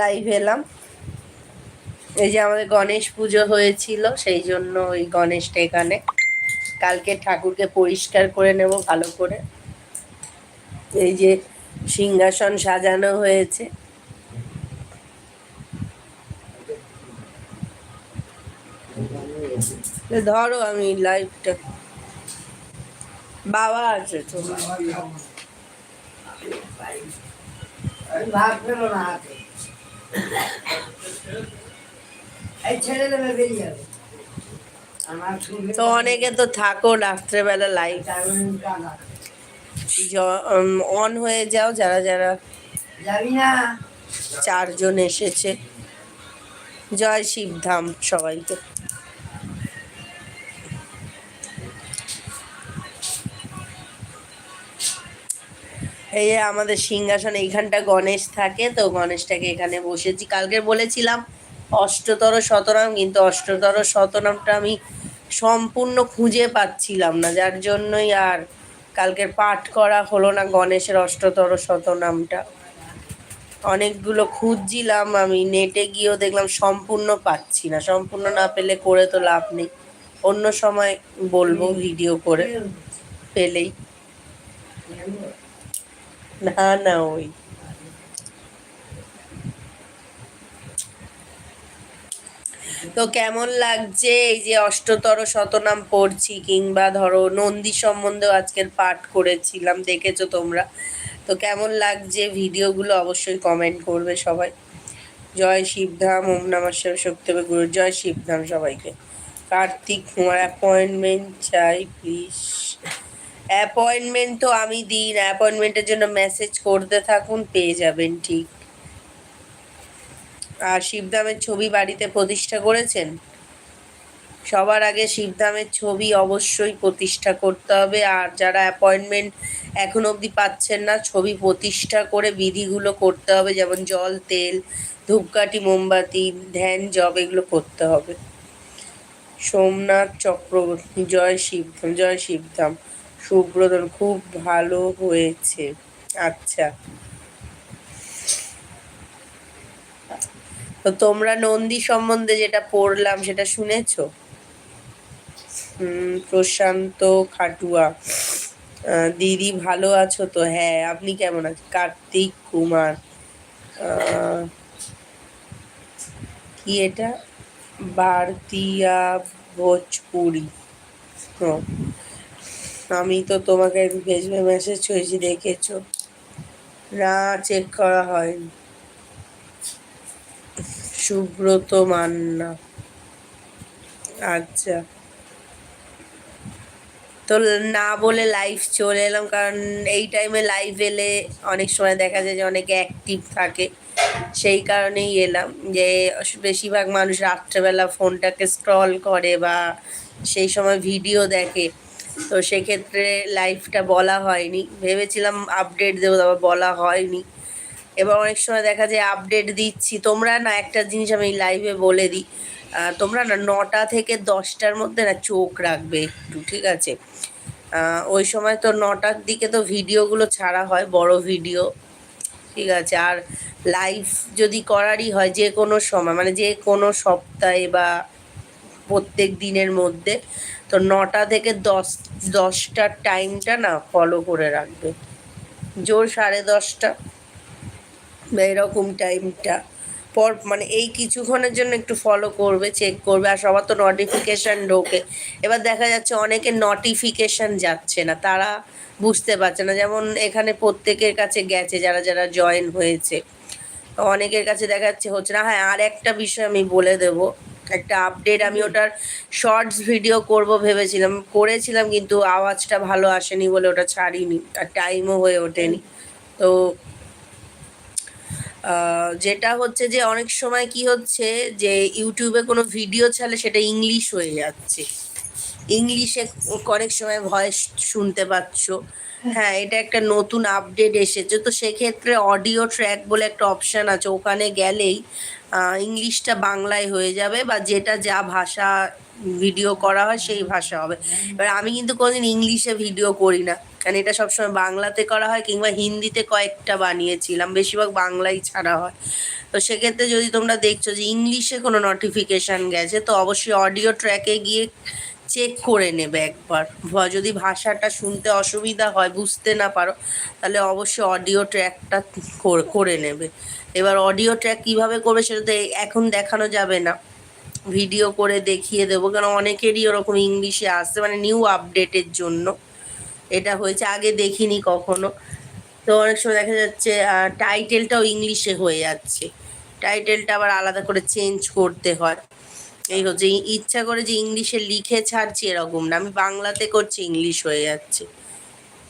Live এলাম। এই যে আমাদের গণেশ পুজো হয়েছিল, সেই জন্য ওই গণেশটা এখানে। কালকে ঠাকুরকে পরিষ্কার করে নেব ভালো করে। এই যে সিংহাসন সাজানো হয়েছে। ধরো আমি লাইভটা বাবা আছে তো ভাত পেল না তো অনেকে তো থাকো রাত্রেবেলা বেলা টাকা অন হয়ে যাও যারা যারা চারজন এসেছে। জয় শিবধাম সবাইকে। এই যে আমাদের সিংহাসন এইখানটা গণেশ থাকে তো গণেশটাকে এখানে বসেছি। কালকে বলেছিলাম অষ্টতর শতনাম কিন্তু অষ্টতর শতনামটা আমি সম্পূর্ণ খুঁজে পাচ্ছিলাম না। যার জন্যই আর কালকের পাঠ করা হলো না গণেশের অষ্টতর শতনামটা। অনেকগুলো খুঁজছিলাম আমি নেটে গিয়েও দেখলাম সম্পূর্ণ পাচ্ছি না। সম্পূর্ণ না পেলে করে তো লাভ নেই। অন্য সময় বলব ভিডিও করে পেলেই। না না ওই তো কেমন লাগছে? এই যে অষ্টতর শতনাম পড়ছি কিংবা ধরো নন্দী সম্বন্ধেও আজকের পাঠ করেছিলাম, দেখেছ তোমরা? তো কেমন লাগছে? ভিডিওগুলো অবশ্যই কমেন্ট করবে সবাই। জয় শিবধাম, ওম নমঃ শিব শক্তি গুরু। জয় শিবধাম সবাইকে। কার্তিক, তোমার অ্যাপয়েন্টমেন্ট চাই প্লিজ অ্যাপয়েন্টমেন্ট তো আমি দিই না। অ্যাপয়েন্টমেন্টের জন্য মেসেজ করতে থাকুন, পেয়ে যাবেন ঠিক। আর শিবধামের ছবি বাড়িতে প্রতিষ্ঠা করেছেন? সবার আগে শিবধামের ছবি অবশ্যই প্রতিষ্ঠা করতে হবে। আর যারা অ্যাপয়েন্টমেন্ট এখন অবধি পাচ্ছেন না, ছবি প্রতিষ্ঠা করে বিধিগুলো করতে হবে। যেমন জল, তেল, ধূপকাঠি, মোমবাতি, ধ্যান, জব এগুলো করতে হবে। সোমনাথ চক্রবর্তী, জয় শিবধাম জয় শিবধাম। সুব্রতন খুব ভালো হয়েছে। আচ্ছা। তো তোমরা নন্দী সম্বন্ধে যেটা পড়লাম সেটা শুনেছো? হুম প্রশান্ত খাটুয়া। দিদি ভালো আছো তো? হ্যাঁ আপনি কেমন আছেন? কার্তিক কুমার। কি এটা? ভারতীয়া ভোজপুরি। ও, আমি তো তোমাকে ফেসবুক মেসেজ হয়েছি দেখেছ? না চেক করা হয়নি। সুব্রত মান্না। আচ্ছা। তো না বলে লাইভ চলে এলাম, কারণ এই টাইমে লাইভ এলে অনেক সময় দেখা যায় যে অনেকে অ্যাক্টিভ থাকে। সেই কারণেই এলাম যে বেশিরভাগ মানুষ রাত্রেবেলা ফোনটাকে স্ক্রল করে বা সেই সময় ভিডিও দেখে। তো সেক্ষেত্রে লাইভটা বলা হয়নি। ভেবেছিলাম আপডেট দেবো, তারপর বলা হয়নি। এবার অনেক সময় দেখা যায় আপডেট দিচ্ছি। তোমরা না একটা জিনিস আমি লাইভে বলে দিই। তোমরা না নটা থেকে দশটার মধ্যে না চোখ রাখবে একটু, ঠিক আছে? ওই সময় তো নটার দিকে তো ভিডিওগুলো ছাড়া হয়, বড় ভিডিও ঠিক আছে? আর লাইভ যদি করারই হয় যে কোনো সময় মানে যে কোনো সপ্তাহে বা প্রত্যেক দিনের মধ্যে তো নটা থেকে দশ দশটার টাইমটা না ফলো করে রাখবে। জোর সাড়ে দশটা বা এরকম টাইমটা পর মানে এই কিছুক্ষণের জন্য একটু ফলো করবে চেক করবে, আর সবার তো নোটিফিকেশান ঢোকে। এবার দেখা যাচ্ছে অনেকে নোটিফিকেশান যাচ্ছে না, তারা বুঝতে পারছে না। যেমন এখানে প্রত্যেকের কাছে গেছে, যারা যারা জয়েন হয়েছে। অনেকের কাছে দেখা যাচ্ছে হচ্ছে না। হ্যাঁ আর একটা বিষয় আমি বলে দেব। একটা আপডেট আমি ওটার শর্টস ভিডিও করব ভেবেছিলাম, করেছিলাম কিন্তু আওয়াজটা ভালো আসেনি বলে ওটা ছাড়িনি আর টাইমও হয়ে ওঠেনি। তো যেটা হচ্ছে যে অনেক সময় কি হচ্ছে যে ইউটিউবে কোনো ভিডিও ছাড়লে সেটা ইংলিশ হয়ে যাচ্ছে। ইংলিশে অনেক সময় ভয়েস শুনতে পাচ্ছ। হ্যাঁ এটা একটা নতুন আপডেট এসেছে। তো সেক্ষেত্রে অডিও ট্র্যাক বলে একটা অপশান আছে। ওখানে গেলেই ইংলিশটা বাংলায় হয়ে যাবে বা যেটা যা ভাষা ভিডিও করা হয় সেই ভাষা হবে। এবার আমি কিন্তু কোনোদিন ইংলিশে ভিডিও করি না। কারণ এটা সবসময় বাংলাতে করা হয় কিংবা হিন্দিতে কয়েকটা বানিয়েছিলাম। বেশিরভাগ বাংলাই ছাড়া হয়। তো সেক্ষেত্রে যদি তোমরা দেখছ যে ইংলিশে কোনো নোটিফিকেশান গেছে, তো অবশ্যই অডিও ট্র্যাকে গিয়ে চেক করে নেবে একবার। যদি ভাষাটা শুনতে অসুবিধা হয়, বুঝতে না পারো, তাহলে অবশ্যই অডিও ট্র্যাকটা করে নেবে। এবার অডিও ট্র্যাক কীভাবে করবে সেটা তো এখন দেখানো যাবে না। ভিডিও করে দেখিয়ে দেবো, কেন অনেকেরই ওরকম ইংলিশে আসছে মানে নিউ আপডেটের জন্য। এটা হয়েছে, আগে দেখিনি কখনো। তো অনেক সময় দেখা যাচ্ছে টাইটেলটাও ইংলিশে হয়ে যাচ্ছে। টাইটেলটা আবার আলাদা করে চেঞ্জ করতে হয়। এই হচ্ছে ইচ্ছা করে যে ইংলিশে লিখে ছাড়ছি এরকম না আমি বাংলাতে করছি ইংলিশ হয়ে যাচ্ছে।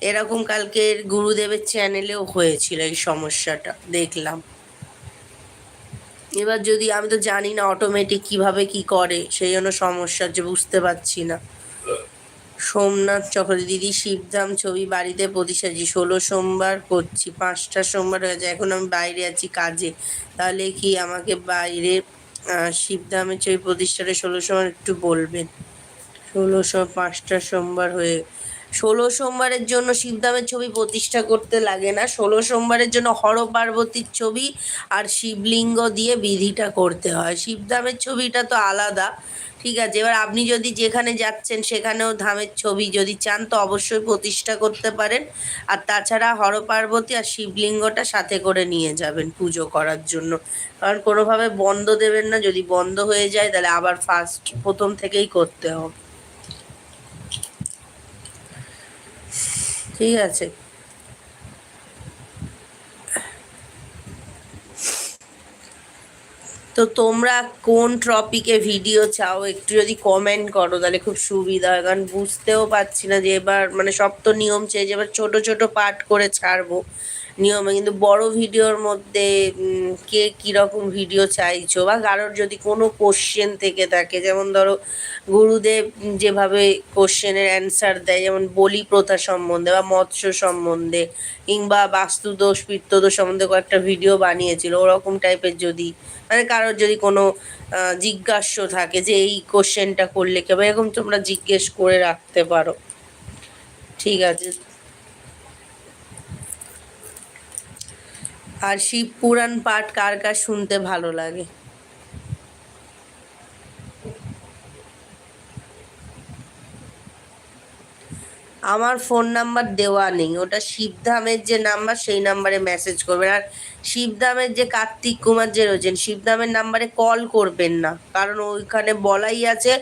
এরকম কালকের গুরুদেবের চ্যানেলেও হয়েছিল এই সমস্যাটা দেখলাম। এবার যদি আমি তো জানি না অটোমেটিক কীভাবে কি করে সেই জন্য সমস্যা হচ্ছে বুঝতে পারছি না। সোমনাথ চক্রবর্তী দিদি শিবধাম ছবি বাড়িতে প্রতি সাজি ষোলো সোমবার করছি পাঁচটা সোমবার হয়ে যায় এখন আমি বাইরে আছি কাজে। তাহলে কি আমাকে বাইরে শিবধামের ছবি প্রতিষ্ঠাটা ষোলোশো একটু বলবেন। ষোলোশো পাঁচটা সোমবার হয়ে ষোলো সোমবারের জন্য শিবধামের ছবি প্রতিষ্ঠা করতে লাগে না। ষোলো সোমবারের জন্য হর পার্বতীর ছবি আর শিবলিঙ্গ দিয়ে বিধিটা করতে হয়। শিবধামের ছবিটা তো আলাদা, ঠিক আছে? এবার আপনি যদি যেখানে যাচ্ছেন সেখানেও ধামের ছবি যদি চান তো অবশ্যই প্রতিষ্ঠা করতে পারেন। আর তাছাড়া হর পার্বতী আর শিবলিঙ্গটা সাথে করে নিয়ে যাবেন পুজো করার জন্য। কারণ কোনোভাবে বন্ধ দেবেন না, যদি বন্ধ হয়ে যায় তাহলে আবার ফার্স্ট প্রথম থেকেই করতে হবে। ঠিক আছে। তো তোমরা কোন টপিকে ভিডিও চাও? একটু যদি কমেন্ট করো তাহলে খুব সুবিধা হয়, কারণ বুঝতেও পারছি না যে এবার মানে সব তো নিয়ম চেয়ে যে এবার ছোট ছোট পার্ট করে ছাড়বো। নিয়মে, কিন্তু বড় ভিডিওর মধ্যে কে কীরকম ভিডিও চাইছো? বা কারোর যদি কোনো কোশ্চেন থেকে থাকে, যেমন ধরো গুরুদেব যেভাবে কোশ্চেনের অ্যান্সার দেয়, যেমন বলি প্রথা সম্বন্ধে বা মৎস্য সম্বন্ধে, কিংবা বাস্তুদোষ, পিত্তদোষ সম্বন্ধে কয়েকটা ভিডিও বানিয়েছিল, ওরকম টাইপের যদি মানে কারোর যদি কোনো জিজ্ঞাস্য থাকে যে এই কোশ্চেনটা করলে কি হবে, এরকম তোমরা জিজ্ঞেস করে রাখতে পারো। ঠিক আছে। আর শিব পুরাণ পাঠ কার কার শুনতে ভালো লাগে? আমার ফোন নাম্বার দেওয়া নেই, ওটা শিবধামের যে নাম্বার, সেই নাম্বারে মেসেজ করবেন। আর শিবধামের যে কার্তিক কুমার যে রয়েছেন, শিবধামের নাম্বারে কল করবেন না, কারণ ওইখানে বলাই আছে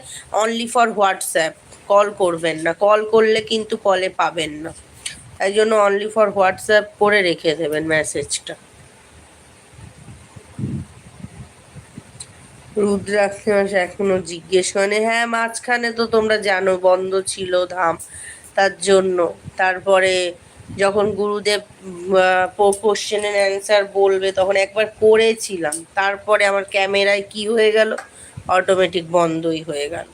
অনলি ফর হোয়াটসঅ্যাপ কল করবেন না। কল করলে কিন্তু কলে পাবেন না। তাই জন্য অনলি ফর হোয়াটসঅ্যাপ করে রেখে দেবেন মেসেজটা রুদ্রাক্ষ মাস এখনও জিজ্ঞেস করেনি হ্যাঁ মাঝখানে তো তোমরা জানো বন্ধ ছিল ধাম, তার জন্য। তারপরে যখন গুরুদেব কোশ্চেনের অ্যান্সার বলবে, তখন একবার করেছিলাম। তারপরে আমার ক্যামেরায় কি হয়ে গেল? অটোমেটিক বন্ধই হয়ে গেল।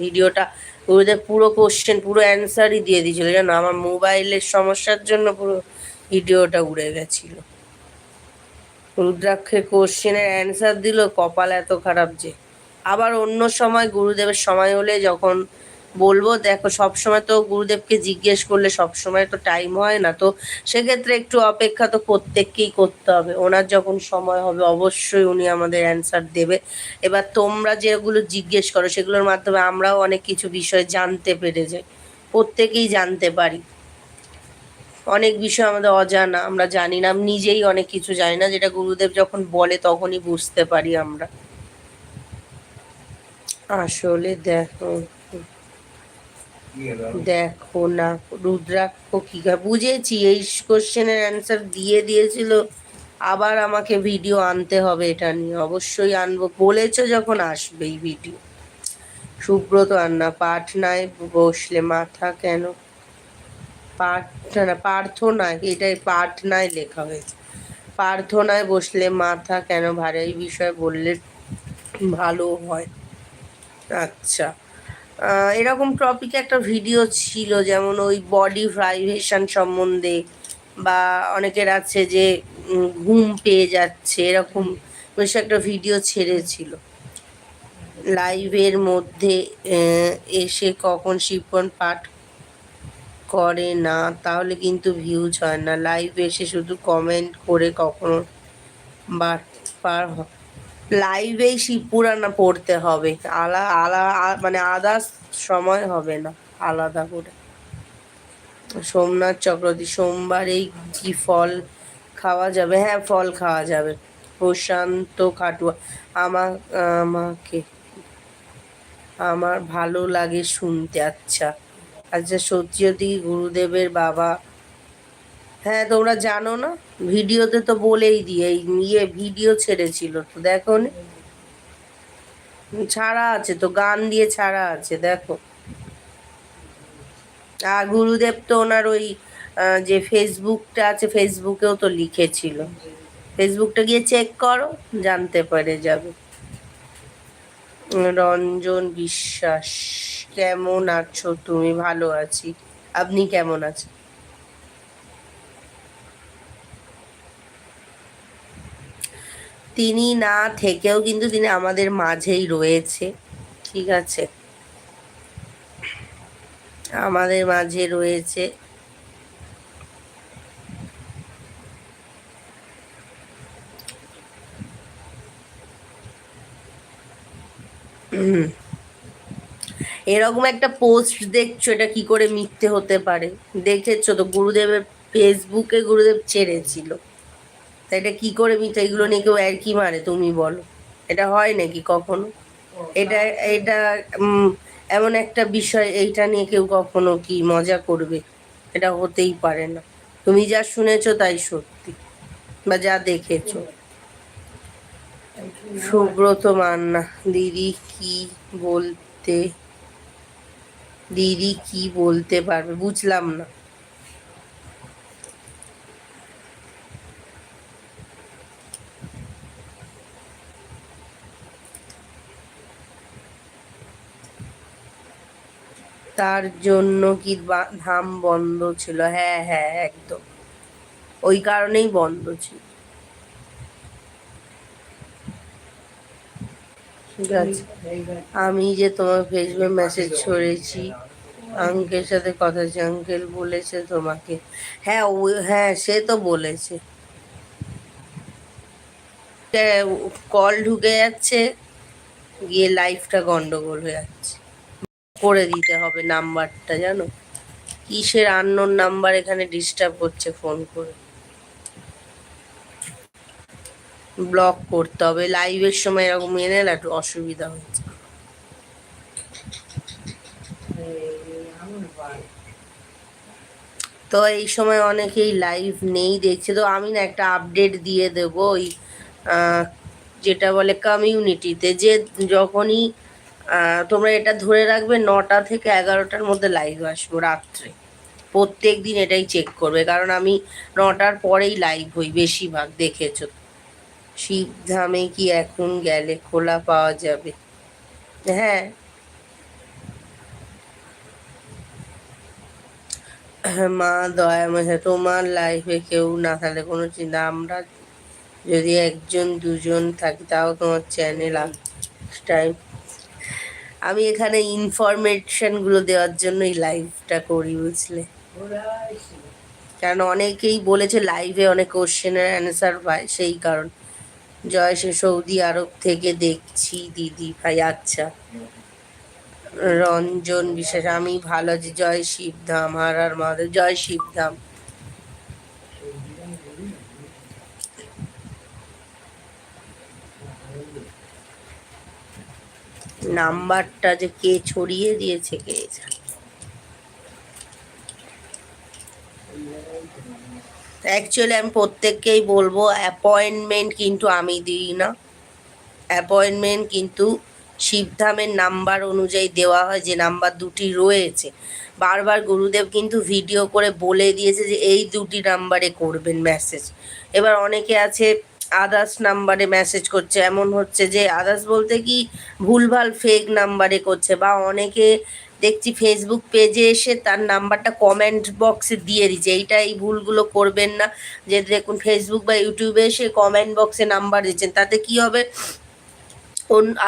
ভিডিওটা গুরুদেব পুরো কোশ্চেন পুরো অ্যান্সারই দিয়ে দিয়েছিল। জানো, আমার মোবাইলের সমস্যার জন্য পুরো ভিডিওটা উড়ে গেছিল। রুদ্রাক্ষের কোশ্চেনের অ্যান্সার দিল, কপাল এত খারাপ যে। আবার অন্য সময় গুরুদেবের সময় হলে যখন বলব, দেখো সব সময় তো গুরুদেবকে জিজ্ঞেস করলে সব সময় তো টাইম হয় না। তো সেক্ষেত্রে একটু অপেক্ষা তো প্রত্যেককেই করতে হবে। ওনার যখন সময় হবে, অবশ্যই উনি আমাদের অ্যান্সার দেবে। এবার তোমরা যেগুলো জিজ্ঞেস করো, সেগুলোর মাধ্যমে আমরাও অনেক কিছু বিষয় জানতে পেরে যাই। প্রত্যেকেই জানতে পারি। অনেক বিষয় আমাদের অজানা, আমরা জানি না, আমি নিজেই অনেক কিছু জানি না, যেটা গুরুদেব যখন বলে তখনই বুঝতে পারি আমরা। আসলে দেখো দেখো না, রুদ্রাক্ষ কি বুঝেছি, এই কোশ্চেনের অ্যান্সার দিয়ে দিয়েছিল, আবার আমাকে ভিডিও আনতে হবে এটা নিয়ে, অবশ্যই আনব, বলেছ যখন আসবেই ভিডিও সুব্রত আন্না পাটনায় বসলে মাথা কেন? পার্থনা প্রার্থনায়, এটাই পাটনায় লেখা হয়েছে। প্রার্থনায় বসলে মাথা কেন ভারী? এই বিষয়ে বললে ভালো হয়। আচ্ছা। এরকম টপিকে একটা ভিডিও ছিল, যেমন ওই বডি ভাইব্রেশন সম্বন্ধে, বা অনেকের আছে যে ঘুম পেয়ে যাচ্ছে, এরকম বেশ একটা ভিডিও ছেড়েছিল। লাইভের মধ্যে এসে কখন শিবন পাঠ করে না, তাহলে কিন্তু ভিউজ হয় না। লাইভ এসে শুধু কমেন্ট করে কখনো পার লাইভেই শিব পুরাণা পড়তে হবে। আলা আলা মানে আদার্স সময় হবে না, আলাদা করে। সোমনাথ চক্রবর্তী সোমবারেই কি ফল খাওয়া যাবে? হ্যাঁ ফল খাওয়া যাবে। প্রশান্ত খাটুয়া আমার আমাকে, আমার ভালো লাগে শুনতে আচ্ছা। আচ্ছা সত্যি গুরুদেবের বাবা। হ্যাঁ তোমরা জানো না? ভিডিওতে তো বলেই দিয়ে ইয়ে ভিডিও ছেড়েছিল তো, দেখো? ছাড়া আছে তো, গান দিয়ে ছাড়া আছে, দেখো। আর গুরুদেব তো ওনার ওই যে ফেসবুকটা আছে, ফেসবুকেও তো লিখেছিল। ফেসবুকটা গিয়ে চেক করো, জানতে পারে যাবে। রঞ্জন বিশ্বাস। কেমন আছো? তুমি ভালো আছি। আপনি কেমন আছেন? তিনি না থেকেও কিন্তু তিনি আমাদের মাঝেই রয়েছে। ঠিক আছে? আমাদের মাঝে রয়েছে। হুম। এরকম একটা পোস্ট দেখছ, এটা কি করে মিথ্যে হতে পারে? দেখেছ তো, গুরুদেবের ফেসবুকে গুরুদেব ছেড়েছিল তা এটা কি করে মিথ্যে? এগুলো নিয়ে কেউ আর কি মারে তুমি বলো। এটা হয় নাকি কখনো? এটা এটা এমন একটা বিষয়, এইটা নিয়ে কেউ কখনো কি মজা করবে? এটা হতেই পারে না। তুমি যা শুনেছো তাই সত্যি, বা যা দেখেছ। সুব্রত মান্না, দিদি কি বলতে দিদি কি বলতে পারবে? বুঝলাম না। তার জন্য কি ধাম বন্ধ ছিল? হ্যাঁ হ্যাঁ একদম। ওই কারণেই বন্ধ ছিল। ঠিক আছে। আমি যে তোমার ফেসবুক মেসেজ ছড়েছি আঙ্কেল সাথে কথা হচ্ছে আঙ্কেল বলেছে তোমাকে। হ্যাঁ ও হ্যাঁ সে তো বলেছে। কল ঢুকে যাচ্ছে, গিয়ে লাইফটা গন্ডগোল হয়ে যাচ্ছে। করে দিতে হবে নাম্বারটা জানো? কিসের আননোন নাম্বার এখানে ডিস্টার্ব করছে ফোন করে? ব্লক করতে হবে লাইভের সময় এরকম এনে একটু অসুবিধা হচ্ছে। তো এই সময় অনেকেই লাইভ নেই দেখছে, তো আমি না একটা আপডেট দিয়ে দেব ওই যেটা বলে কমিউনিটিতে যে যখনই তোমরা এটা ধরে রাখবে নটা থেকে এগারোটার মধ্যে লাইভ আসব রাত্রে। প্রত্যেক দিন এটাই চেক করবে, কারণ আমি নটার পরেই লাইভ হই বেশিরভাগ, দেখেছ? শিবধামে কি এখন গেলে খোলা পাওয়া যাবে? হ্যাঁ। হ্যাঁ, মা দয়া মাঝে তোমার লাইফে কেউ না থাকলে কোনো চিন্তা। আমরা যদি একজন দুজন থাকি তাও তোমার চ্যানেল টাইম আমি এখানে ইনফরমেশনগুলো দেওয়ার জন্যই লাইভটা করি বুঝলে? কারণ অনেকেই বলেছে লাইভে অনেক কোশ্চেনের অ্যান্সার পায় সেই কারণ। জয় সে সৌদি আরব থেকে দেখছি দিদি ভাই আচ্ছা রঞ্জন বিশেষ আমি ভালো আছি, জয় শিবধাম হার আর মহাদেব, জয় শিবধাম নাম্বারটা যে কে ছড়িয়ে দিয়েছে, কে জানে। অ্যাকচুয়ালি আমি প্রত্যেককেই বলব অ্যাপয়েন্টমেন্ট কিন্তু আমি দিই না। অ্যাপয়েন্টমেন্ট কিন্তু শিবধামের নাম্বার অনুযায়ী দেওয়া হয়, যে নাম্বার দুটি রয়েছে। বারবার গুরুদেব কিন্তু ভিডিও করে বলে দিয়েছে যে, এই দুটি নাম্বারে করবেন মেসেজ এবার অনেকে আছে আদার্স নাম্বারে মেসেজ করছে। এমন হচ্ছে যে আদার্স বলতে কি, ভুলভাল ফেক নাম্বারে করছে, বা অনেকে দেখছি ফেসবুক পেজে এসে তার নাম্বারটা কমেন্ট বক্সে দিয়ে দিচ্ছে এইটা এই ভুলগুলো করবেন না। যে দেখুন ফেসবুক বা ইউটিউবে এসে কমেন্ট বক্সে নাম্বার দিচ্ছেন, তাতে কি হবে?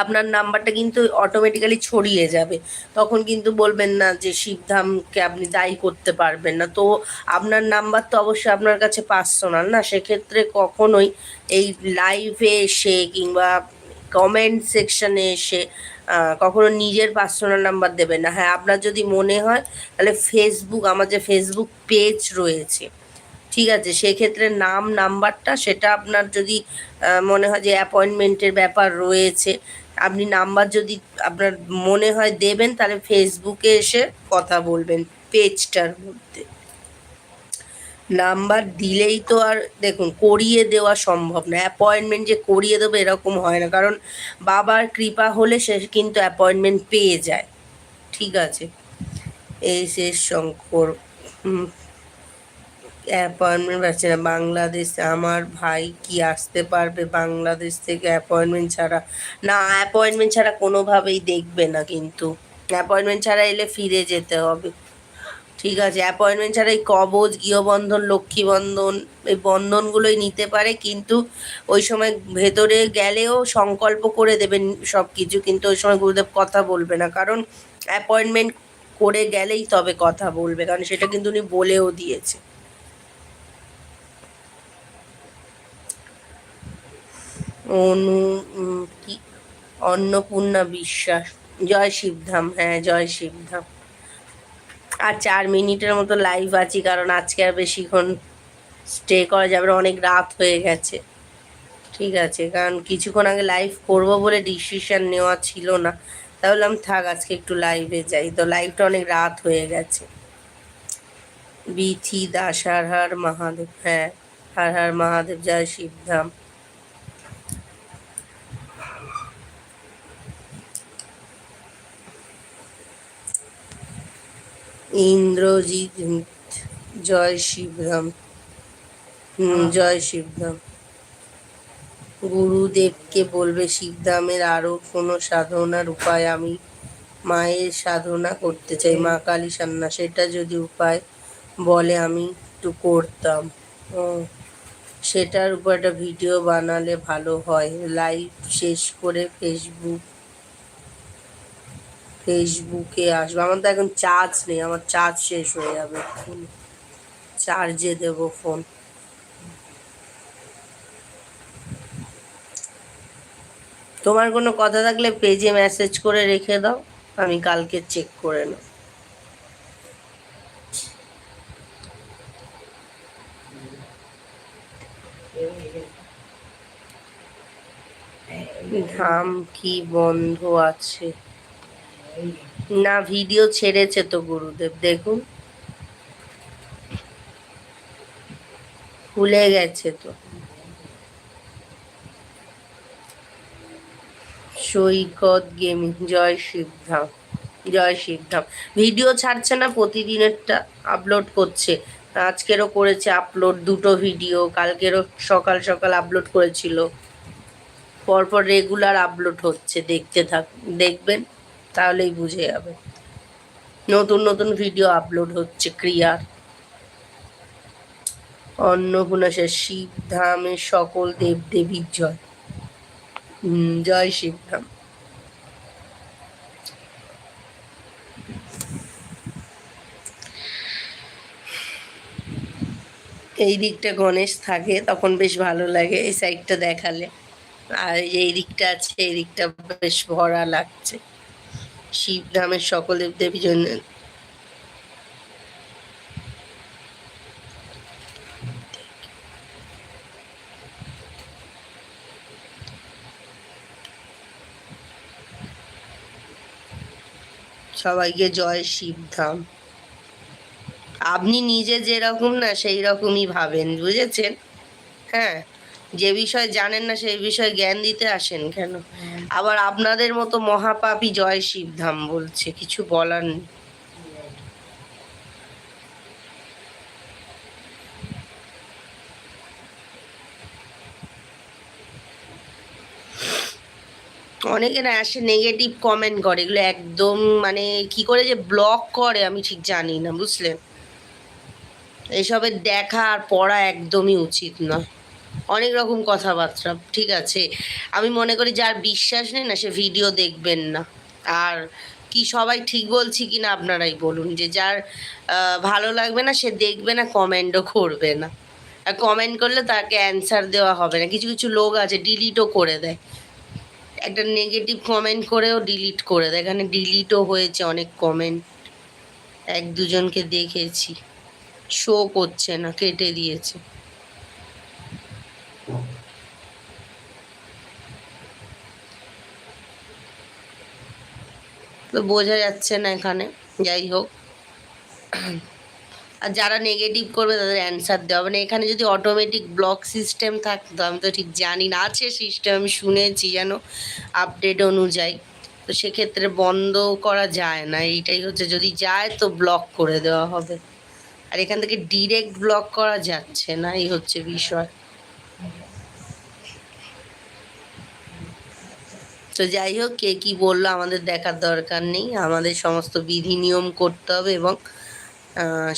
আপনার নাম্বারটা কিন্তু অটোমেটিক্যালি ছড়িয়ে যাবে। তখন কিন্তু বলবেন না যে শিবধামকে আপনি দায়ী করতে পারবেন না। তো আপনার নাম্বার তো অবশ্যই আপনার কাছে পার্সোনাল না। সেক্ষেত্রে কখনোই এই লাইভে এসে কিংবা কমেন্ট সেকশনে এসে কখনো নিজের পার্সোনাল নাম্বার দেবেন না। হ্যাঁ আপনার যদি মনে হয়, তাহলে ফেসবুক আমার যে ফেসবুক পেজ রয়েছে, ঠিক আছে, সেক্ষেত্রে নাম নাম্বারটা সেটা আপনার যদি মনে হয় যে অ্যাপয়েন্টমেন্টের ব্যাপার রয়েছে, আপনি নাম্বার যদি আপনার মনে হয় দেবেন, তাহলে ফেসবুকে এসে কথা বলবেন পেজটার মধ্যে। নাম্বার দিলেই তো আর দেখুন, করিয়ে দেওয়া সম্ভব না। অ্যাপয়েন্টমেন্ট যে করিয়ে দেবো এরকম হয় না। কারণ বাবার কৃপা হলে সে কিন্তু অ্যাপয়েন্টমেন্ট পেয়ে যায়। ঠিক আছে? এই শেষ শঙ্কর অ্যাপয়েন্টমেন্ট পাচ্ছে না। বাংলাদেশ, আমার ভাই কি আসতে পারবে বাংলাদেশ থেকে অ্যাপয়েন্টমেন্ট ছাড়া? না অ্যাপয়েন্টমেন্ট ছাড়া কোনোভাবেই দেখবে না কিন্তু। অ্যাপয়েন্টমেন্ট ছাড়া এলে ফিরে যেতে হবে। ঠিক আছে অ্যাপয়েন্টমেন্ট ছাড়া এই কবচ গৃহবন্ধন লক্ষ্মী বন্ধন এই বন্ধনগুলোই নিতে পারে, কিন্তু ওই সময় ভেতরে গেলেও সংকল্প করে দেবেন সব কিছু কিন্তু ওই সময় গুরুদেব কথা বলবে না, কারণ অ্যাপয়েন্টমেন্ট করে গেলেই তবে কথা বলবে, কারণ সেটা কিন্তু উনি বলেও দিয়েছে। অনু কি? অন্নপূর্ণা বিশ্বাস, জয় শিবধাম হ্যাঁ জয় শিবধাম। আর চার মিনিটের মতো লাইভ আছি কারণ আজকে আর বেশিক্ষণ স্টে করা যাবে না, অনেক রাত হয়ে গেছে। ঠিক আছে কারণ কিছুক্ষণ আগে লাইভ করব বলে ডিসিশন নেওয়া ছিল না। তাহলে আমি থাক আজকে একটু লাইভে যাই। তো লাইভটা অনেক রাত হয়ে গেছে। বিথি দাস হার হার মহাদেব হ্যাঁ হার হার মহাদেব জয় শিবধাম। ইন্দ্রজিৎ জয় শিবধাম হুম জয় শিবধাম গুরুদেবকে বলবে শিবধামের আরও কোনো সাধনার উপায় আমি মায়ের সাধনা করতে চাই মা কালী সান্না সেটা যদি উপায় বলে আমি একটু করতাম। সেটার উপর একটা ভিডিও বানালে ভালো হয়। লাইভ শেষ করে ফেসবুক ফেসবুকে আসবে। আমার তো এখন চার্জ নেই, আমার চার্জ শেষ হয়ে যাবে চার্জে দেব ফোন তোমার কোনো কথা থাকলে পেজে মেসেজ করে রেখে দাও, আমি কালকে চেক করে নেব। ধাম কি বন্ধ আছে? না ভিডিও ছেড়েছে তো গুরুদেব, দেখুন। ভুলে গেছে তো। সৈকত গেমিং, জয় শিবধাম জয় শিবধাম। ভিডিও ছাড়ছে না, প্রতিদিনেরটা আপলোড করছে। আজকেরও করেছে আপলোড দুটো ভিডিও কালকেরও সকাল সকাল আপলোড করেছিল। পরপর রেগুলার আপলোড হচ্ছে, দেখতে থাক, দেখবেন। তাহলেই বুঝে যাবে। নতুন নতুন ভিডিও আপলোড হচ্ছে ক্রিয়ার। অন্নপূর্ণা শিব ধামের সকল দেব দেবীর জয়। জয় শিবধাম এই দিকটা গণেশ থাকে, তখন বেশ ভালো লাগে এই সাইডটা দেখালে। আর এই দিকটা আছে, এই দিকটা বেশ ভরা লাগছে। শিবধামের সকল দেবী জন্য সবাইকে জয় শিবধাম আপনি নিজে যেরকম না সেই রকমই ভাবেন, বুঝেছেন? হ্যাঁ যে বিষয়ে জানেন না, সেই বিষয়ে জ্ঞান দিতে আসেন কেন? আবার আপনাদের মতো মহাপাপি জয় শিবধাম বলছে, কিছু বলার নেই। অনেকে না আসে নেগেটিভ কমেন্ট করে, এগুলো একদম মানে কি করে যে ব্লক করে আমি ঠিক জানি না বুঝলেন এইসবের দেখা আর পড়া একদমই উচিত না অনেক রকম কথাবার্তা, ঠিক আছে। আমি মনে করি যার বিশ্বাস নেই না, সে ভিডিও দেখবেন না। আর কি সবাই ঠিক বলছি কি না আপনারাই বলুন, যে যার ভালো লাগবে না, সে দেখবে না কমেন্টও করবে না। আর কমেন্ট করলে তাকে অ্যান্সার দেওয়া হবে না। কিছু কিছু লোক আছে ডিলিটও করে দেয়। একটা নেগেটিভ কমেন্ট করেও ডিলিট করে দেয়। এখানে ডিলিটও হয়েছে অনেক কমেন্ট এক দুজনকে দেখেছি। শো করছে না, কেটে দিয়েছে। তো বোঝা যাচ্ছে না এখানে, যাই হোক। আর যারা নেগেটিভ করবে, তাদের অ্যান্সার দেওয়া হবে। না এখানে যদি অটোমেটিক ব্লক সিস্টেম থাকতো, আমি তো ঠিক জানি না। আছে সিস্টেম আমি শুনেছি যেন আপডেট অনুযায়ী। তো সেক্ষেত্রে বন্ধ করা যায় না। এইটাই হচ্ছে, যদি যায় তো ব্লক করে দেওয়া হবে। আর এখান থেকে ডিরেক্ট ব্লক করা যাচ্ছে না, এই হচ্ছে বিষয়। তো যাই হোক, কে কি বলল আমাদের দেখার দরকার নেই। আমাদের সমস্ত বিধি নিয়ম করতে হবে এবং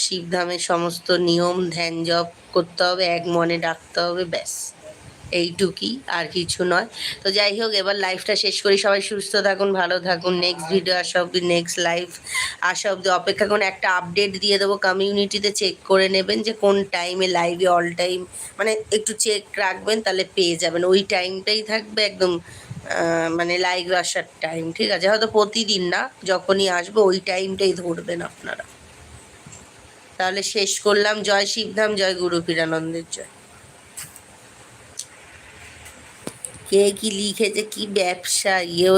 শিবধামের সমস্ত নিয়ম, ধ্যান, জপ করতে হবে, এক মনে ডাকতে হবে, ব্যাস। এইটুকুই, আর কিছু নয়। তো যাই হোক, এবার লাইফটা শেষ করি। সবাই সুস্থ থাকুন, ভালো থাকুন। নেক্সট ভিডিও আসা অব্দি নেক্সট লাইভ আসা অব্দি অপেক্ষা করুন। একটা আপডেট দিয়ে দেবো। কমিউনিটিতে চেক করে নেবেন যে কোন টাইমে লাইভে অল টাইম মানে একটু চেক রাখবেন, তাহলে পেয়ে যাবেন। ওই টাইমটাই থাকবে একদম মানে লাইক আসার টাইম ঠিক আছে? হয়তো প্রতিদিন না, যখনই আসব ওই টাইমটাই ধরবেন আপনারা। তাহলে শেষ করলাম। জয় শিবধাম, জয় গুরু পীরানন্দের জয়। কে কি লিখেছে? কি ব্যবসা? ইয়ে